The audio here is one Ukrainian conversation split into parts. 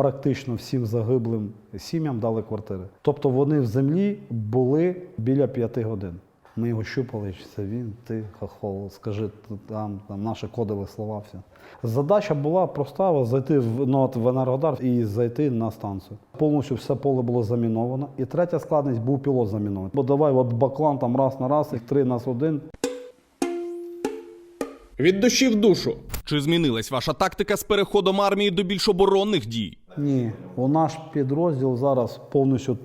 практично всім загиблим сім'ям дали квартири. Тобто вони в землі були біля п'яти годин. Ми його щупали, чи це він, ти, хохол, скажи там, там наші кодові слова. Все. Задача була проста зайти в, ну, от в Енергодар і зайти на станцію. Повністю все поле було заміновано. І третя складність був пілот замінований. Бо давай, от баклан там раз на раз, їх три нас один. Від душі в душу. Чи змінилась ваша тактика з переходом армії до більш оборонних дій? Ні, у наш підрозділ зараз повністю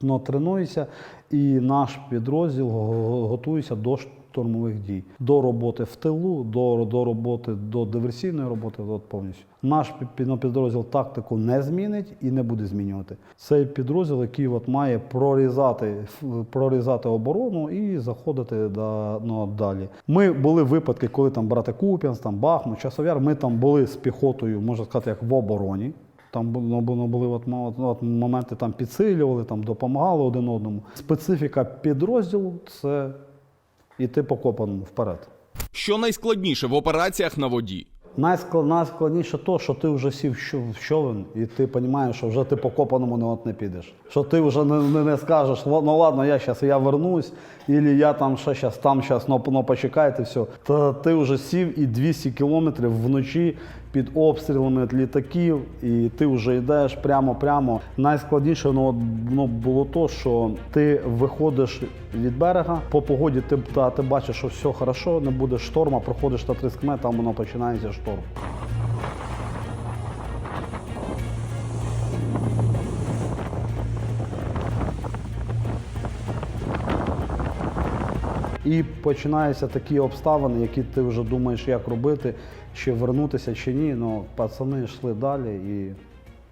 ну, тренується, і наш підрозділ готується до штурмових дій, до роботи в тилу, до, до роботи до диверсійної роботи. От повністю наш ну, підрозділ тактику не змінить і не буде змінювати. Цей підрозділ, який от має прорізати, прорізати оборону і заходити да, ну, далі. Ми були випадки, коли там брати Куп'янськ, там Бахмут, Часов'яр. Ми там були з піхотою, можна сказати, як в обороні. Там ну, ну, були от, от, от моменти, там підсилювали, там допомагали один одному. Специфіка підрозділу це йти по копаному вперед. Що найскладніше в операціях на воді? Найсклад, найскладніше то, що ти вже сів в човен, і ти розумієш, що вже ти по копаному не, от не підеш. Що ти вже не, не, не скажеш, ну ладно, я зараз я вернусь, або я там ще зараз, там зараз, ну, ну почекайте, все. Та ти вже сів і 200 кілометрів вночі під обстрілами від літаків, і ти вже йдеш прямо-прямо. Найскладніше ну, ну, було то, що ти виходиш від берега, по погоді ти, та, ти бачиш, що все хорошо, не буде шторма, проходиш на 30 метрів, там воно починається шторм. І починаються такі обставини, які ти вже думаєш, як робити, чи вернутися, чи ні. Ну, пацани йшли далі і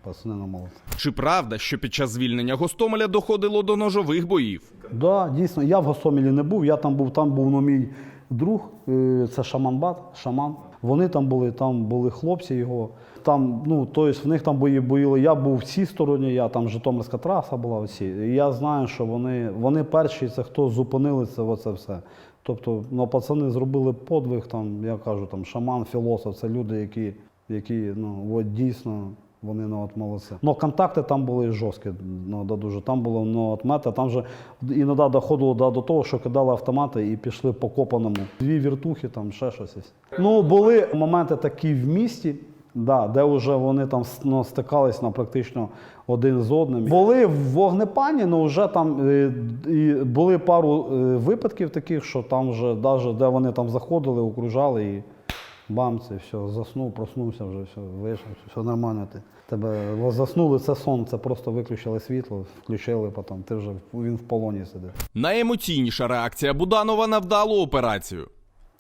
пацани на молодці. Чи правда, що під час звільнення Гостомеля доходило до ножових боїв? Да, дійсно, я в Гостомелі не був. Я там був, там був ну, мій друг, е, це Шаманбат, шаман. Вони там були, там були хлопці його. Там, ну, тобто в них там бої боїли. Я був в цій стороні, я там Житомирська траса була оці. І я знаю, що вони, вони перші, це хто зупинили це, оце все. Тобто, ну, пацани зробили подвиг, там, я кажу, там, шаман, філософ, це люди, які, які ну, от дійсно. Вони ну, от. Ну, контакти там були жорсткі. Ну, да, дуже. Там було ну, от там же іноді доходило да, до того, що кидали автомати і пішли по копаному. Дві віртухи, там ще щось. Ну, були моменти такі в місті, да, де вже вони там ну, стикались на практично один з одним. Були в вогнепані, але вже там е, і були пару е, випадків таких, що там вже, даже, де вони там заходили, окружали і. Бам, це все, заснув, проснувся вже, все, вийшов, все нормально. Ти. Тебе заснули, це сон, це просто виключили світло, включили потім, ти вже він в полоні сидить. Найемоційніша реакція Буданова на вдалу операцію.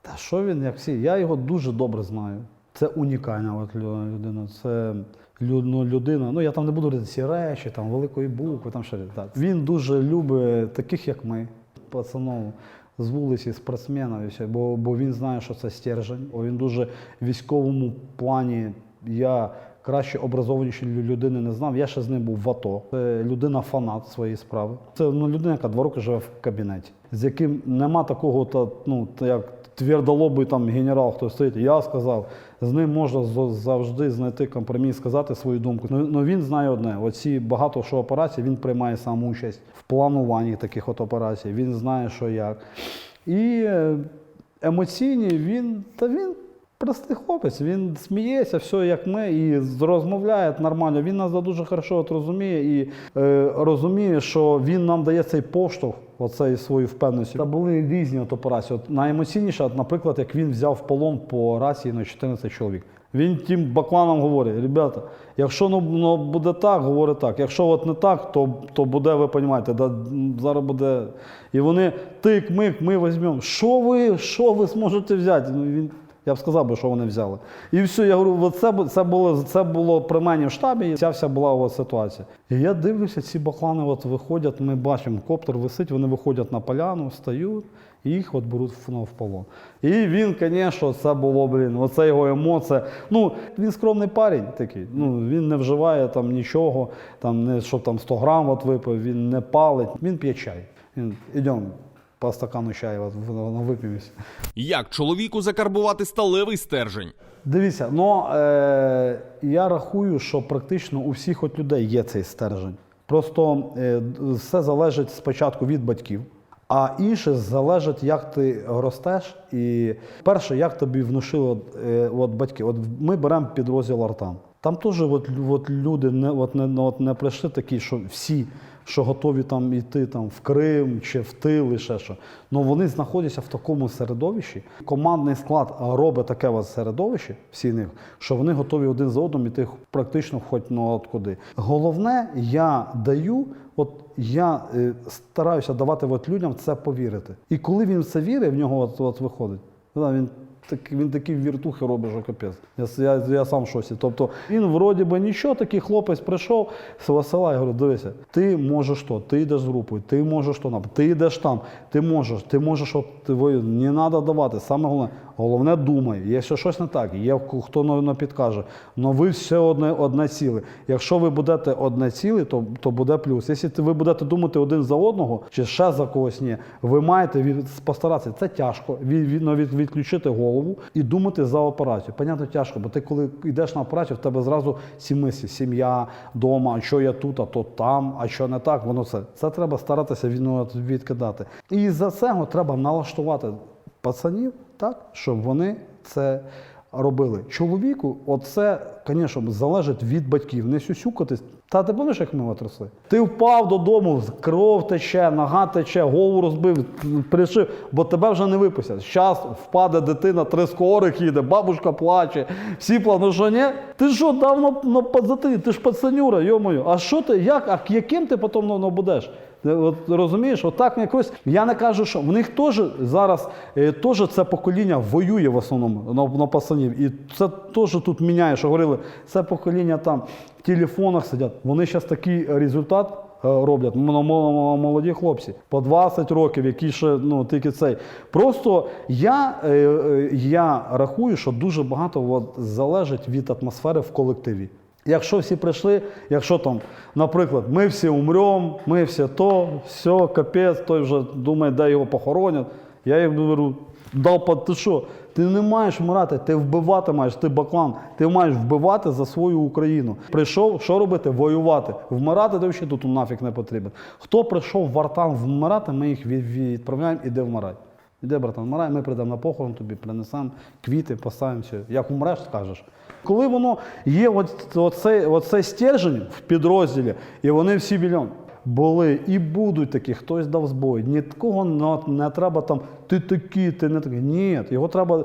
Та що він, як всі? Я його дуже добре знаю. Це унікальна от людина. Це ну, людина. Ну я там не буду говорити ці речі, там великої букви, там ще так. Він дуже любить таких, як ми, пацанов з вулиці, спортсмена, і все, бо, бо він знає, що це стержень. О, Він дуже в військовому плані. Я краще образованіші лю- людини не знав. Я ще з ним був в АТО. Це людина фанат своєї справи. Це ну, людина, яка два роки живе в кабінеті, з яким нема такого, та, ну, як твердолобий там генерал, хто стоїть. Я сказав, з ним можна завжди знайти компроміс, сказати свою думку. Ну, ну він знає одне: оці багато що операцій він приймає сам участь в плануванні таких от операцій. Він знає, що як. І е, емоційні він та він. Простий хлопець, він сміється, все як ми, і розмовляє нормально. Він нас дуже хорошо розуміє і е, розуміє, що він нам дає цей поштовх, оцей свою впевненість. Та були різні от операції. От найемоційніше, наприклад, як він взяв полон по рації на 14 чоловік. Він тим бакланам говорить: ребята, якщо ну, ну, буде так, говорить так. Якщо от не так, то, то буде, ви розумієте, да, зараз буде. І вони тик-мик, ми візьмемо. Що ви, що ви зможете взяти? Ну, він, я б сказав би, що вони взяли. І все, я говорю, це, це, було, це було при мені в штабі, і ця вся була от ситуація. І я дивлюся, ці баклани от виходять, ми бачимо, коптер висить, вони виходять на поляну, встають, і їх от беруть в, ну, в полон. І він, звісно, це було, блін, оце його емоція. Ну, він скромний парень такий. Ну, він не вживає там нічого, там, не, щоб там 100 грам от випив, він не палить, він п'є чай. Він, ідемо по стакану чаю, от, вип'ємося. Як чоловіку закарбувати сталевий стержень? Дивіться, ну е, я рахую, що практично у всіх от людей є цей стержень. Просто е, все залежить спочатку від батьків, а інше залежить, як ти ростеш. І перше, як тобі внушили от, е, от батьки. От ми беремо підрозділ Артам. Там теж от, от люди не, от, не, от не прийшли такі, що всі, що готові там йти там, в Крим чи в тил, і ще що. Ну вони знаходяться в такому середовищі. Командний склад робить таке от середовище, всі них, що вони готові один за одним іти практично хоч ну, от куди. Головне, я даю, от я е, стараюся давати от людям це повірити. І коли він в це вірить, в нього от, от виходить. Він так, він такі віртухи робить, що капець. Я, я, я сам в шосі. Тобто він вроді би нічого, такий хлопець прийшов з села, я говорю, дивися, ти можеш то, ти йдеш з групою, ти можеш то, нам, ти йдеш там, ти можеш, ти можеш, от, ти, не треба давати. Саме головне, головне думай, якщо щось не так, є хто на підкаже. Но ви все одне, одне ціле. Якщо ви будете одне ціле, то, то буде плюс. Якщо ви будете думати один за одного, чи ще за когось ні, ви маєте від, постаратися. Це тяжко, від, від, ну, від, відключити голову і думати за операцію. Понятно, тяжко, бо ти коли йдеш на операцію, в тебе зразу сі мислі, сім'я, дома, а що я тут, а то там, а що не так, воно це. Це треба старатися від, ну, відкидати. І за цього треба налаштувати пацанів так, щоб вони це робили. Чоловіку, оце, звісно, залежить від батьків. Не сюсюкатись. Та ти пам'ятаєш, як ми його? Ти впав додому, кров тече, нога тече, голову розбив, пришив, бо тебе вже не випустять. Зараз впаде дитина, три скорих їде, бабушка плаче, всі плачуть. Ну що ні? Ти що, давно ну, позати, ти ж пацанюра, йомою. А що ти, як, а яким ти потім ну, будеш? Е, От розумієш, отак якось. Я не кажу, що в них теж зараз е, теж це покоління воює в основному на, на пацанів. І це теж тут міняє, що говорили, це покоління там в телефонах сидять. Вони зараз такий результат е, роблять. Молоді хлопці по 20 років, які ще ну тільки цей. Просто я, я рахую, що дуже багато от, залежить від атмосфери в колективі. Якщо всі прийшли, якщо там, наприклад, ми всі умремо, ми всі то, все, капець, той вже думає, де його похоронять. Я їм говорю, дав ти що? Ти не маєш вмирати, ти вбивати маєш, ти баклан, ти маєш вбивати за свою Україну. Прийшов, що робити? Воювати. Вмирати ти взагалі тут нафіг не потрібен. Хто прийшов в Артан вмирати, ми їх від- відправляємо, іди вмирай. Іде, братан, вмирай, ми прийдемо на похорон тобі, принесемо квіти, поставимо. Як умреш, скажеш. Коли воно є оцей, оцей стержень в підрозділі, і вони всі біля були і будуть такі, хтось дав збой. Нікого не, треба там, ти такий, ти не такий. Ні, його треба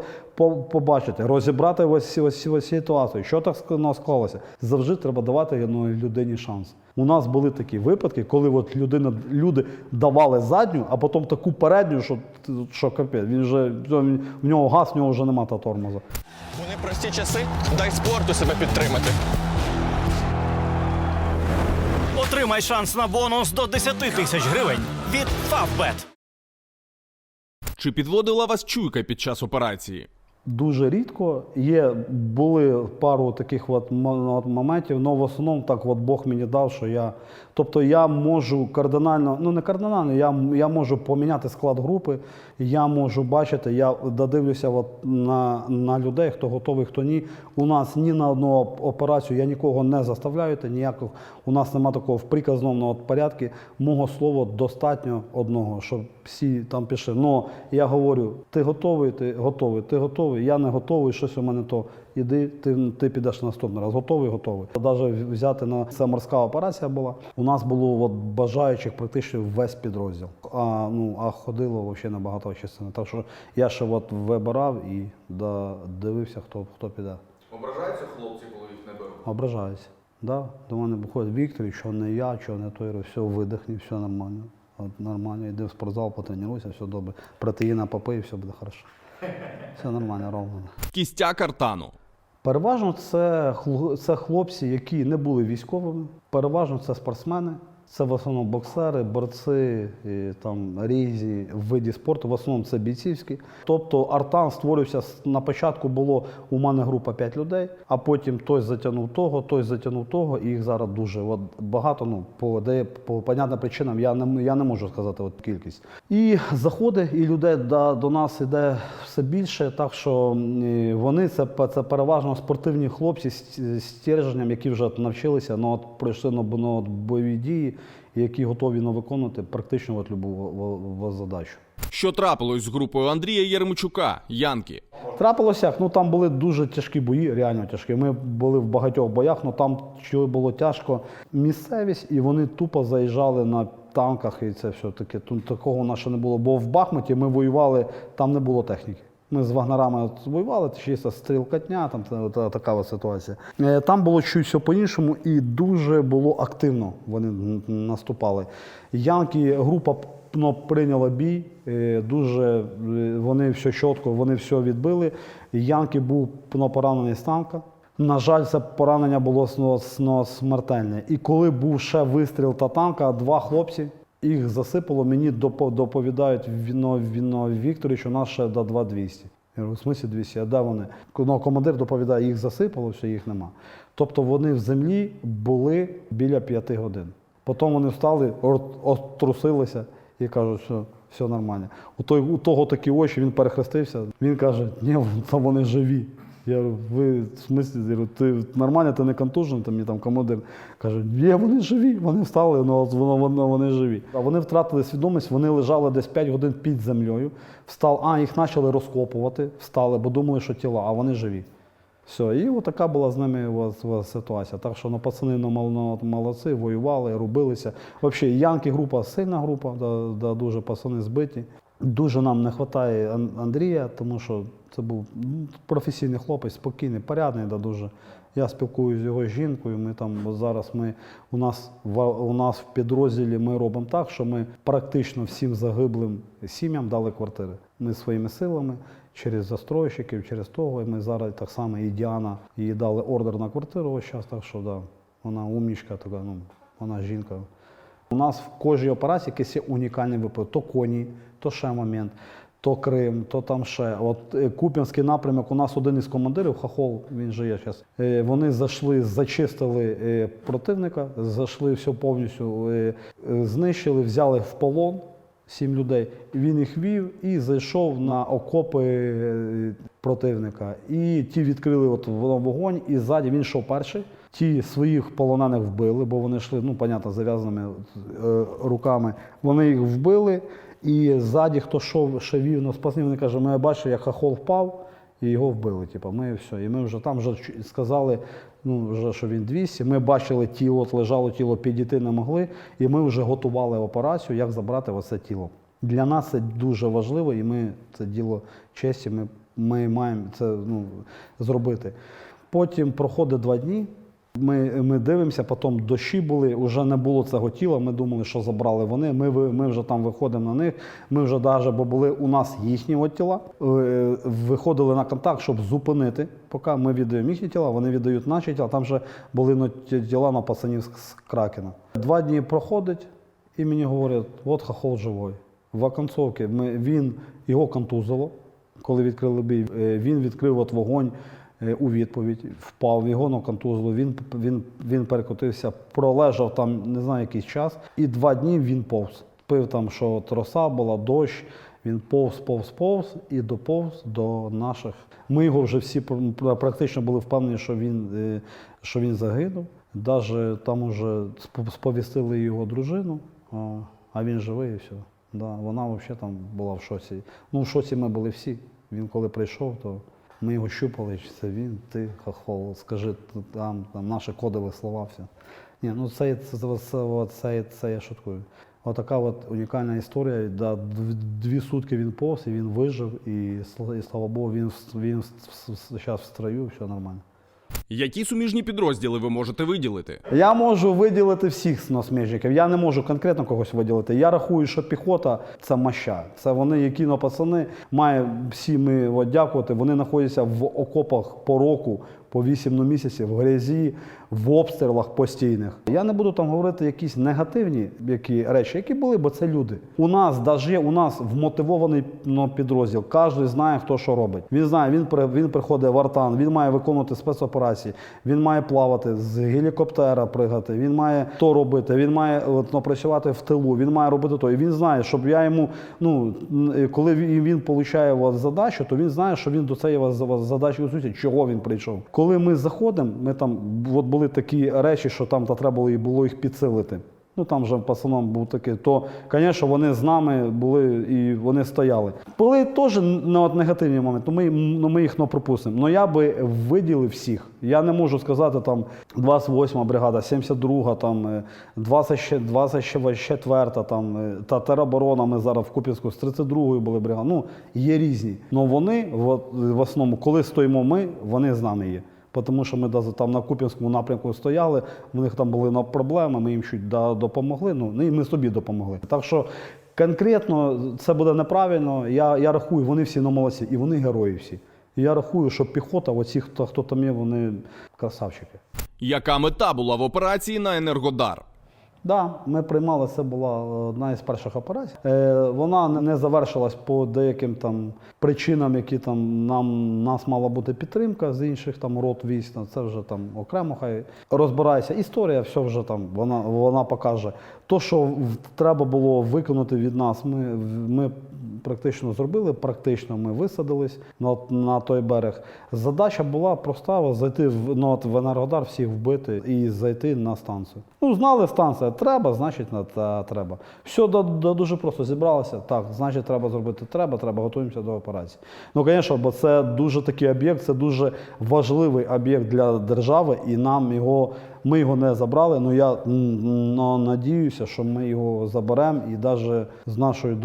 побачити, розібрати ось, ось, ось ситуацію. Що так ск- склалося? Завжди треба давати ну, людині шанс. У нас були такі випадки, коли от людина, люди давали задню, а потім таку передню, що, що капець. Він вже в нього газ, в нього вже нема та тормоза. У непрості часи дай спорту себе підтримати. Отримай шанс на бонус до 10 тисяч гривень від Favbet. Чи підводила вас чуйка під час операції? Дуже рідко. Є, були пару таких от моментів, але в основному так от Бог мені дав, що я. Тобто я можу кардинально, ну не кардинально, я, я можу поміняти склад групи, я можу бачити, я додивлюся от на, на людей, хто готовий, хто ні. У нас ні на одну операцію я нікого не заставляю, та ніякого, у нас немає такого в приказному порядку. Мого слова достатньо одного, щоб всі там пішли. Но я говорю, ти готовий, ти готовий, ти готовий, я не готовий, щось у мене то. Іди, ти, ти підеш наступний раз. Готовий, готовий. Навіть взяти на це морська операція була. У нас було от бажаючих практично весь підрозділ. А ну а ходило взагалі набагато частини. Так що я ще от вибирав і да, дивився, хто хто піде. Ображаються хлопці, коли їх не беруть? Ображаюся. Да? До мене виходить Віктор, що не я, що не той, все, видихни, все нормально. От нормально, йди в спортзал, потренуйся, все добре. Протеїна попий, все буде хорошо. Все нормально, ровно. Кістяк Артану. Переважно це, хл- хлопці, які не були військовими. Переважно це спортсмени, Це в основному боксери, борці, там, різні види спорту, в основному це бійцівські. Тобто артан створився на початку було у мене група 5 людей, а потім той затягнув того, той затягнув того, і їх зараз дуже от, багато. Ну, по, де, по понятним причинам я не, я не можу сказати от кількість. І заходи, і людей до, до нас іде все більше, так що вони це, це переважно спортивні хлопці з стержнем, які вже навчилися, ну, от, пройшли на ну, бойові дії, які готові ну, виконувати практично от, любу задачу. Що трапилось з групою Андрія Єрмичука, Янки? Трапилося, ну там були дуже тяжкі бої, реально тяжкі. Ми були в багатьох боях, але там що було тяжко місцевість, і вони тупо заїжджали на танках, і це все таке. Тут такого у нас ще не було. Бо в Бахмуті ми воювали, там не було техніки. Ми з вагнерами от воювали, чисто стрілкатня, там от, така от ситуація. Е, Там було чуть все по-іншому і дуже було активно вони наступали. Янки, група ну, прийняла бій, е, дуже е, вони все чітко, вони все відбили. Янки був ну, поранений з танка. На жаль, це поранення було сно- сно- смертельне. І коли був ще вистріл та танка, два хлопці їх засипало. Мені доповідають Віно, Віно Вікторович, у нас ще до 2200. Я говорю, в смислі 200, а де вони? Ну, командир доповідає, їх засипало, все, їх нема. Тобто вони в землі були біля 5 годин. Потім вони встали, отрусилися і кажуть, що все нормально. У, той, у того такі очі, він перехрестився. Він каже, ні, там вони живі. Я говорю, ви в смислі, Я говорю, ти нормально, ти не контужений, там мені там командир каже, ні, вони живі, вони встали, ну воно, вони живі. А вони втратили свідомість, вони лежали десь 5 годин під землею. Встав, а їх почали розкопувати, встали, бо думали, що тіла, а вони живі. Все, і така була з ними от, от ситуація. Так що ну, пацани ну, ну, молодці, воювали, робилися. Взагалі, Янки група сильна група, да, да, дуже пацани збиті. Дуже нам не вистачає Андрія, тому що це був ну, професійний хлопець, спокійний, порядний, да, дуже. Я спілкуюся з його жінкою. Ми там зараз ми у нас в у нас в підрозділі ми робимо так, що ми практично всім загиблим сім'ям дали квартири. Ми своїми силами через застройщиків, через того. І ми зараз так само і Діана їй дали ордер на квартиру. Ось час, так що да, вона умнічка така, ну вона жінка. У нас в кожній операції якийсь є унікальний випадок. То коні, то ще момент, то Крим, то там ще. От е, Куп'янський напрямок, у нас один із командирів, Хахол, він же є зараз. Вони зайшли, зачистили е, противника, зайшли все повністю, е, е, знищили, взяли в полон. Сім людей. Він їх вів і зайшов на окопи е, противника. І ті відкрили от вогонь, і ззаді він йшов перший. Ті своїх полонених вбили, бо вони йшли, ну, понятно, зав'язаними е, руками. Вони їх вбили, і ззаді, хто йшов, ще вів на спасні, вони кажуть, ми бачили, як хахол впав, і його вбили. Типу, ми все. І ми вже там вже сказали, ну, вже, що він 200. Ми бачили тіло, от лежало тіло, підійти не могли, і ми вже готували операцію, як забрати оце тіло. Для нас це дуже важливо, і ми це діло честі, ми, ми маємо це ну, зробити. Потім проходить два дні. Ми, ми дивимося, потім дощі були, вже не було цього тіла. Ми думали, що забрали вони. Ми, ми вже там виходимо на них. Ми вже навіть, бо були у нас їхні от тіла, е, виходили на контакт, щоб зупинити. Поки ми віддаємо їхні тіла, вони віддають наші тіла. Там вже були тіла на пацанів з- Кракена. Два дні проходить, і мені говорять, от хахол живой. В оконцовці ми, він його контузило, коли відкрили бій. Е, Він відкрив от вогонь у відповідь, впав, його на контузило, він, він, він перекотився, пролежав там не знаю якийсь час, і два дні він повз. Пив там, що от роса була, дощ, він повз, повз, повз і доповз до наших. Ми його вже всі пр- практично були впевнені, що він, е, що він загинув. Навіть там уже сп- сповістили його дружину, а він живий і все. Да, вона взагалі там була в шоці. Ну, в шоці ми були всі. Він коли прийшов, то ми його щупали, чи це він, ти, хохол, скажи там, там наші кодові слова, все. Ні, ну це, це, це, це, це, я шуткую. Отака от унікальна історія. Да, дві сутки він повз, і він вижив, і, і слава Богу, він, в- він зараз в строю, все нормально. Які суміжні підрозділи ви можете виділити? Я можу виділити всіх сносміжників. Я не можу конкретно когось виділити. Я рахую, що піхота це маща. Це вони, які на пацани, має всі ми дякувати. Вони знаходяться в окопах по року, по 8 ну, місяців в грязі, в обстрілах постійних. Я не буду там говорити якісь негативні які речі, які були, бо це люди. У нас даже у нас вмотивований ну, підрозділ. Кожен знає, хто що робить. Він знає, він при- він приходить в Артан, він має виконувати спецоперації, він має плавати з гелікоптера, пригати, він має то робити, він має от, ну, працювати в тилу, він має робити то. І він знає, щоб я йому, ну коли він, він получає у вас задачу, то він знає, що він до цієї вас, задачі усується, чого він прийшов. Коли ми заходимо, ми там от були такі речі, що там та треба було, їх підсилити. Ну там вже пацаном був такий, то, звісно, вони з нами були і вони стояли. Були теж ну, от негативні моменти, ну, ми, ну, ми їх не пропустимо. Ну я би виділив всіх. Я не можу сказати там 28 бригада, 72, там е, 20, 24, там е, та тероборона. Ми зараз в Куп'янську з 32 були бригади. Ну є різні. Ну вони в, в основному, коли стоїмо ми, вони з нами є. Тому що ми там на Куп'янському напрямку стояли, у них там були проблеми, ми їм чуть допомогли, ну і ми собі допомогли. Так що конкретно це буде неправильно. Я, я рахую, вони всі на молодці, і вони герої всі. І я рахую, що піхота, оці, хто, хто там є, вони красавчики. Яка мета була в операції на Енергодар? Да, ми приймали, це була одна із перших операцій. Е, вона не- завершилась по деяким там причинам, які там нам нас мала бути підтримка з інших там рот військ. ну, Це вже там окремо хай розбирається. Історія, все вже там вона, вона покаже. То, що треба було виконати від нас, ми, ми практично зробили. Практично ми висадились на, на той берег. Задача була проста зайти в, ну, от в Енергодар, всіх вбити і зайти на станцію. Ну, знали станція, треба, значить на та, треба. Все до, до, дуже просто зібралося. Так, значить, треба зробити треба, треба, готуємося до операції. Ну, звісно, бо це дуже такий об'єкт, це дуже важливий об'єкт для держави, і нам його. Ми його не забрали, але я м, ну, надіюся, що ми його заберемо і навіть з нашою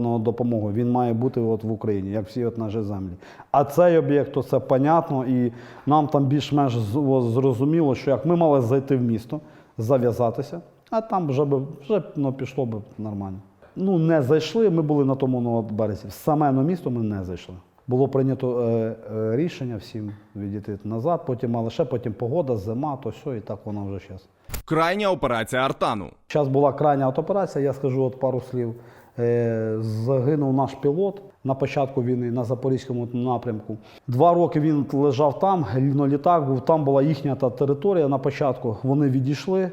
ну, допомогою він має бути от в Україні, як всі от наші землі. А цей об'єкт, то це понятно, і нам там більш-менш зрозуміло, що як ми мали зайти в місто, зав'язатися, а там вже би вже ну, пішло б нормально. Ну, не зайшли, ми були на тому ну, березі. Саме на місто ми не зайшли. Було прийнято е, е, рішення всім відійти назад, потім але ще потім погода, зима, то все, і так воно вже зараз. Крайня операція Артану. Зараз була крайня от операція, я скажу от пару слів. Е, загинув наш пілот на початку війни на Запорізькому напрямку. Два роки він лежав там, ну, літак був, там була їхня та територія на початку. Вони відійшли.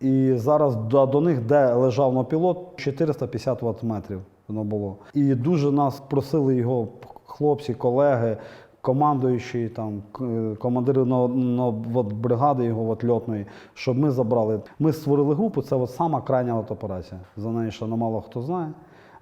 І зараз до, до них, де лежав на пілот, 450 Вт метрів воно було. І дуже нас просили його хлопці, колеги, командуючі, там, е, командири бригади його от, льотної, щоб ми забрали. Ми створили групу, це от сама крайня от операція. За неї ще не мало хто знає.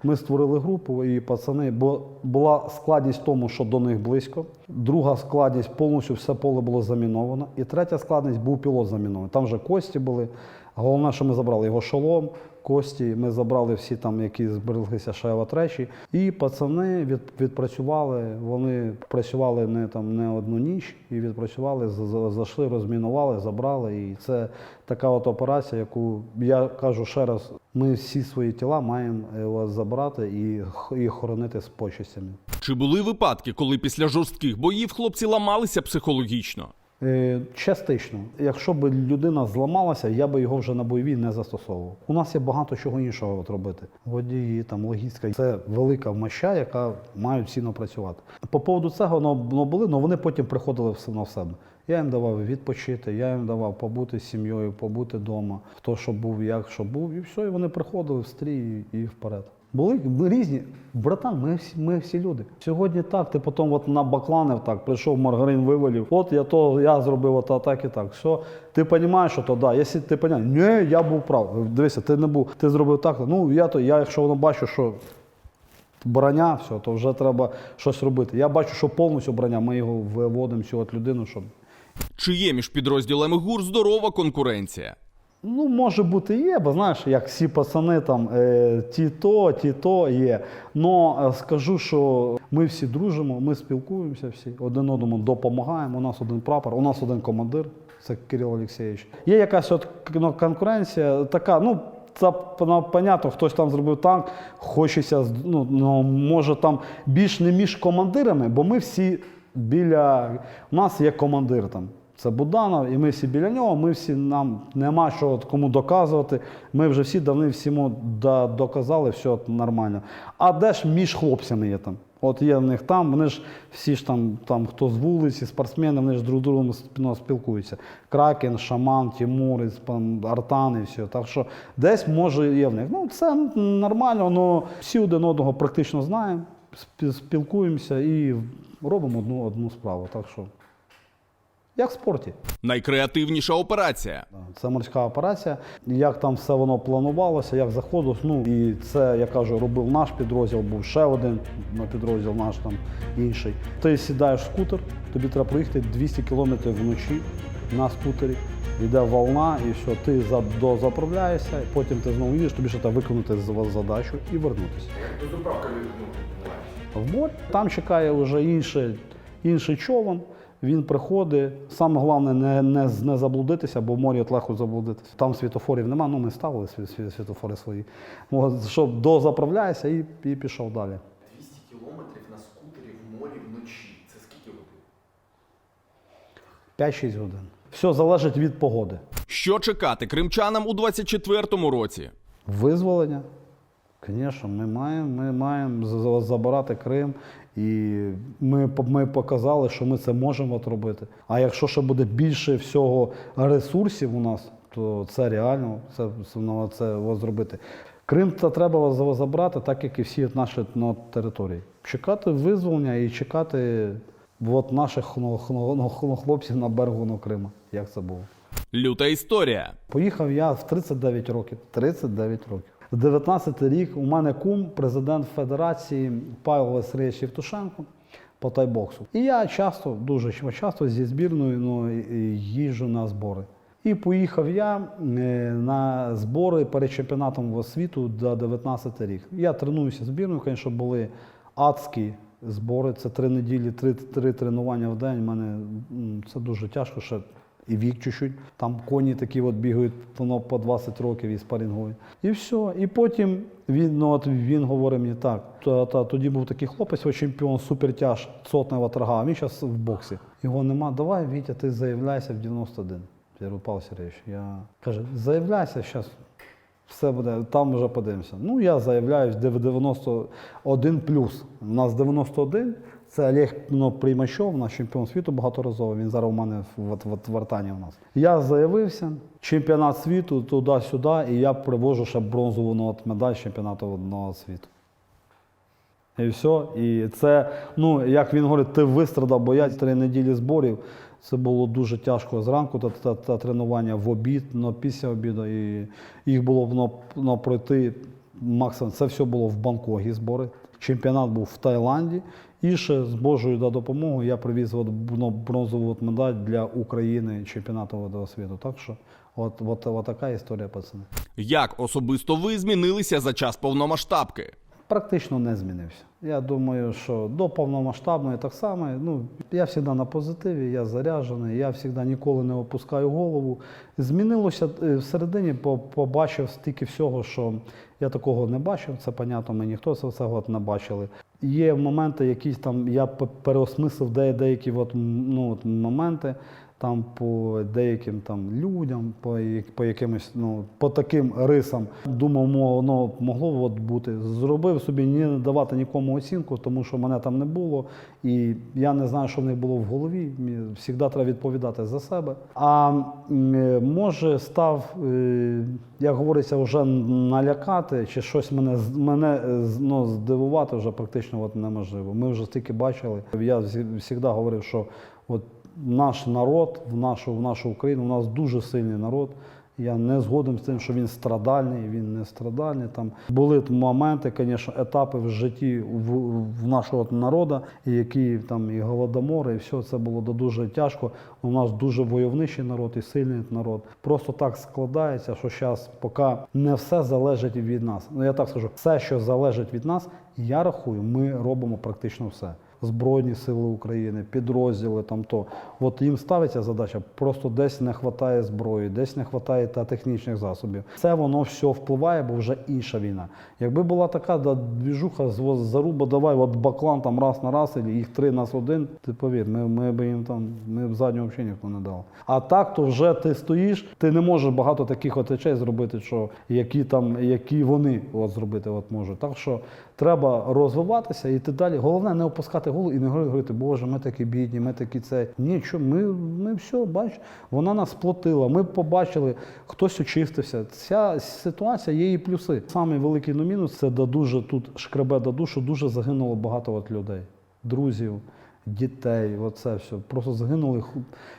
Ми створили групу і пацани, бо була складність в тому, що до них близько. Друга складність повністю все поле було заміновано. І третя складність був пілот замінований. Там вже кості були. Головне, що ми забрали його шолом, кості. Ми забрали всі там, які збереглися от речі. І пацани від, відпрацювали. Вони працювали не там не одну ніч і відпрацювали, зайшли, розмінували, забрали. І це така от операція, яку я кажу ще раз: ми всі свої тіла маємо е, забрати і, і хоронити з почестями. Чи були випадки, коли після жорстких боїв хлопці ламалися психологічно? Е, Частично. Якщо б людина зламалася, я би його вже на бойовій не застосовував. У нас є багато чого іншого от робити. Водії, там логістика. Це велика моща, яка має цінно працювати. По поводу цього ну, ну, були, але вони потім приходили все на себе. Я їм давав відпочити, я їм давав побути з сім'єю, побути вдома, хто що був, як що був, і все, і вони приходили в стрій і вперед. Були ми різні. Братан, ми всі, ми всі люди. Сьогодні так, ти потім от на бакланив так, прийшов маргарин вивалив. От я то я зробив от так і так. Все. Ти розумієш, що то да. Якщо ти розумієш, ні, я був прав. Дивися, ти не був, ти зробив так. Ну я то, я, якщо воно бачу, що броня, все, то вже треба щось робити. Я бачу, що повністю броня, ми його виводимо от людину, щоб Чи є між підрозділами ГУР здорова конкуренція? Ну, може бути, є, бо знаєш, як всі пацани там е, ті то, ті то є. Но е, скажу, що ми всі дружимо, ми спілкуємося всі, один одному допомагаємо. У нас один прапор, у нас один командир, це Кирил Олексійович. Є якась от ну, конкуренція, така, ну. Це ну, понятно, хтось там зробив танк, хочеться, ну, ну, може там більш не між командирами, бо ми всі біля у нас є командир там. Це Буданов, і ми всі біля нього. Ми всі нам нема що кому доказувати. Ми вже всі давним всьому доказали, все нормально. А де ж між хлопцями є там? От є в них там, вони ж всі ж там, там хто з вулиці, спортсмени, вони ж друг з другом спільно спілкуються. Кракен, Шаман, Тімурець, Артан і все. Так що десь може є в них. Ну це нормально, але всі один одного практично знаємо, спілкуємося і робимо одну, одну справу. Так що, як в спорті. Найкреативніша операція. Це морська операція. Як там все воно планувалося, як заходилось. Ну і це, я кажу, робив наш підрозділ, був ще один на підрозділ, наш там інший. Ти сідаєш в скутер, тобі треба проїхати 200 кілометрів вночі на скутері. Йде волна, і все, ти за- дозаправляєшся, потім ти знову їдеш, тобі ще треба виконати з- задачу і вернутися. В морі. Там чекає вже інший, інший човен. Він приходить. Саме головне не, не, не заблудитися, бо в морі от легко заблудитися. Там світофорів нема, ну ми ставили сві, сві, світофори свої. Щоб дозаправляєшся і, і пішов далі. 200 кілометрів на скутері в морі вночі. Це скільки годин? 5-6 годин. Все залежить від погоди. Що чекати кримчанам у 24-му році? Визволення. Звісно, ми маємо, ми маємо забирати Крим, і ми, ми показали, що ми це можемо от робити. А якщо ще буде більше всього ресурсів у нас, то це реально це, це, ну, зробити. Крим це треба забрати, так як і всі наші ну, території. Чекати визволення і чекати от наших ну, хлопців на берегу ну, Крима, як це було. Люта історія. Поїхав я в 39 років. 39 років. З 19 рік у мене кум, президент Федерації Павло Васильович Євтушенко по тайбоксу. І я часто, дуже часто зі збірною ну, їжджу на збори. І поїхав я е, на збори перед чемпіонатом світу до 19 рік. Я тренуюся збірною, звісно, були адські збори. Це три неділі, три, три тренування в день. У мене це дуже тяжко ще і вік чуть-чуть. Там коні такі от бігають воно по 20 років і спарінгують. І все. І потім він, ну, от він говорить мені так. Та, тоді був такий хлопець, от чемпіон супертяж сотного ватрага, а він зараз в боксі. Його нема. Давай, Вітя, ти заявляйся в 91. Я говорю, Павло Сергійович, я каже, заявляйся зараз. Все буде, там вже подивимося. Ну, я заявляюсь, дев- 91 плюс. У нас 91. Це Олег ну, Приймачов, наш чемпіон світу багаторазовий. Він зараз у мене в, в, в Вартані у нас. Я заявився, чемпіонат світу туди-сюди, і я привожу ще бронзову ну, медаль чемпіонату одного світу. І все. І це, ну, як він говорить, ти вистрадав, бо я три неділі зборів. Це було дуже тяжко зранку та, та, та тренування в обід, ну, після обіду. І їх було ну, ну, пройти максимум. Це все було в Бангкогі збори. Чемпіонат був в Таїланді. І ще з Божою да, допомогою я привіз от, ну, бронзову медаль для України чемпіонату водного світу. Так що, от, от, от така історія, пацани. Як особисто ви змінилися за час повномасштабки? Практично не змінився. Я думаю, що до повномасштабної так само. Ну, я завжди на позитиві, я заряджений, я завжди ніколи не опускаю голову. Змінилося е, всередині, побачив стільки всього, що я такого не бачив. Це понятно, ми ніхто це все от не бачили. Є моменти, якісь там я переосмислив де, деякі от, ну, от моменти. Там по деяким там людям, по, по якимось, ну, по таким рисам. Думав, воно могло от бути. Зробив собі не давати нікому оцінку, тому що мене там не було. І я не знаю, що в них було в голові. Мені Завжди треба відповідати за себе. А е, може став, е, як говориться, вже налякати, чи щось мене, мене е, ну, здивувати вже практично от неможливо. Ми вже стільки бачили. Я завжди говорив, що от наш народ, в нашу, в нашу Україну, у нас дуже сильний народ. Я не згоден з тим, що він страдальний, він не страдальний. Там були моменти, звісно, етапи в житті в, в нашого народу, які там і голодомори, і все це було дуже тяжко. У нас дуже войовничий народ і сильний народ. Просто так складається, що зараз, поки не все залежить від нас. Ну я так скажу, все, що залежить від нас, я рахую, ми робимо практично все. Збройні Сили України, підрозділи там то. От їм ставиться задача, просто десь не вистачає зброї, десь не вистачає та технічних засобів. Це воно все впливає, бо вже інша війна. Якби була така да, двіжуха з заруба, давай, от баклан там раз на раз, і їх три нас один, ти повір, ми, ми б їм там, ми б заднього взагалі ніхто не дав. А так, то вже ти стоїш, ти не можеш багато таких от речей зробити, що які там, які вони от зробити от можуть. Так що треба розвиватися і далі. Головне не опускати голову і не говорити, Боже, ми такі бідні, ми такі це. Нічого, ми, ми все, бачиш. вона нас платила. Ми побачили, хтось очистився. Ця ситуація є і плюси. Самий великий ну, мінус це да дуже тут шкребе до душу, дуже загинуло багато от людей, друзів. Дітей, оце все. Просто загинули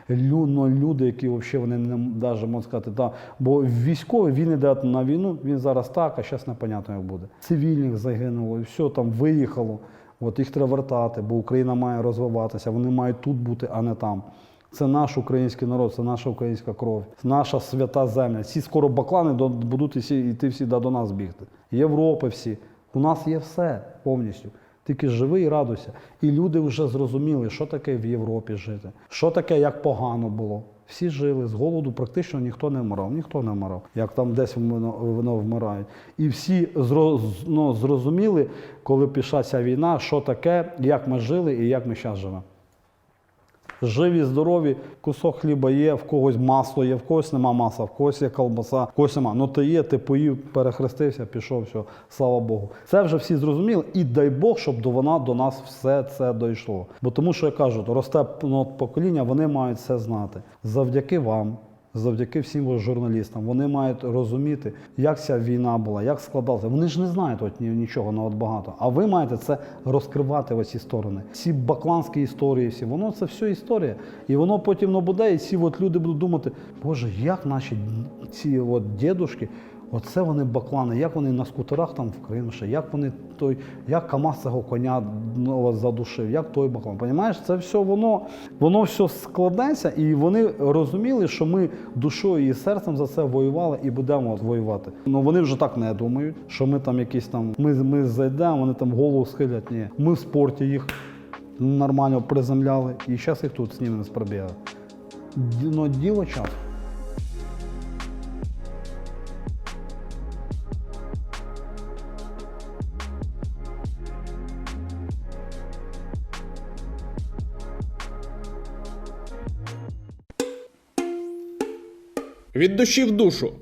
ну, люди, які взагалі вони не навіть можна сказати, да. бо військовий він йде на війну, він зараз так, а зараз непонятно як буде. Цивільних загинуло, і все там виїхало. От їх треба вертати, бо Україна має розвиватися, вони мають тут бути, а не там. Це наш український народ, це наша українська кров, наша свята земля. Всі скоро баклани будуть йти всі до нас бігти. Європи всі. У нас є все повністю. Тільки живи і радуйся. І люди вже зрозуміли, що таке в Європі жити, що таке, як погано було. Всі жили з голоду, практично ніхто не вмирав, ніхто не вмирав, як там десь воно, воно вмирають. І всі ну, зрозуміли, коли пішла ця війна, що таке, як ми жили і як ми зараз живемо. Живі, здорові, кусок хліба є, в когось масло є, в когось нема масла, в когось є колбаса, в когось нема. Ну ти є, ти поїв, перехрестився, пішов, все, слава Богу. Це вже всі зрозуміли, і дай Бог, щоб до вона до нас все це дійшло. Бо тому, що я кажу, росте ну, покоління, вони мають це знати. Завдяки вам. Завдяки всім журналістам вони мають розуміти, як ця війна була, як складалася. Вони ж не знають от нічого на от багато. А ви маєте це розкривати в ці сторони. Ці бакланські історії, всі воно це все історія. І воно потім набуде, і ці от люди будуть думати, Боже, як наші ці от дідушки, оце вони баклани, як вони на скутерах там в Кримші, як вони той, як КАМАЗ цього коня задушив, як той баклан. Понімаєш, це все воно, воно все складеться, і вони розуміли, що ми душою і серцем за це воювали і будемо воювати. Ну вони вже так не думають, що ми там якісь там, ми, ми зайдемо, вони там голову схилять. Ні, ми в спорті їх нормально приземляли, і зараз їх тут знімемо з пробігу. Ну, діло часу. Від душі в душу